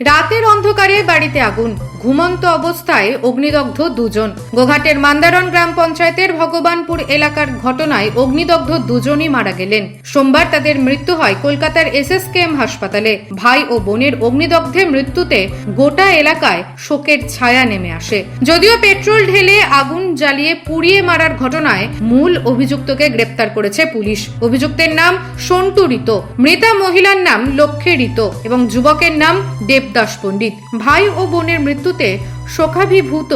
রাতের অন্ধকারে বাড়িতে আগুন। ঘুমন্ত অবস্থায় অগ্নিদগ্ধ দুজন। গোঘাটের মান্দারন গ্রাম পঞ্চায়েতের ভগবানপুর এলাকার ঘটনায় অগ্নিদগ্ধ দুজনই মারা গেলেন। সোমবার তাদের মৃত্যু হয় কলকাতার এসএসকেএম হাসপাতালে। ভাই ও বোনের অগ্নিদগ্ধে মৃত্যুতে গোটা এলাকায় শোকের ছায়া নেমে আসে। যদিও পেট্রোল ঢেলে আগুন জ্বালিয়ে পুড়িয়ে মারার ঘটনায় মূল অভিযুক্তকে গ্রেপ্তার করেছে পুলিশ। অভিযুক্তের নাম সন্টু রিত। মৃতা মহিলার নাম লক্ষ্মী রিত এবং যুবকের নাম দেবদাস পণ্ডিত। ভাই ও বোনের মৃত্যুতে শোকাভিভূত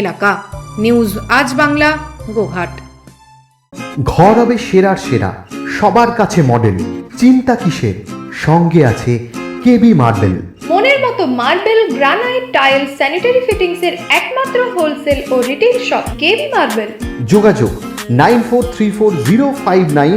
এলাকা। নিউজ আজ বাংলা গোঘাট। ঘর হবে সেরার সেরা সবার কাছে মডেল চিন্তা কিসের? সঙ্গে আছে কেবি মার্বেল। মনের মতো marble granite tile sanitary fittings এর একমাত্র হোলসেল ও retail shop K B marble. যোগাযোগ nine four three four zero five nine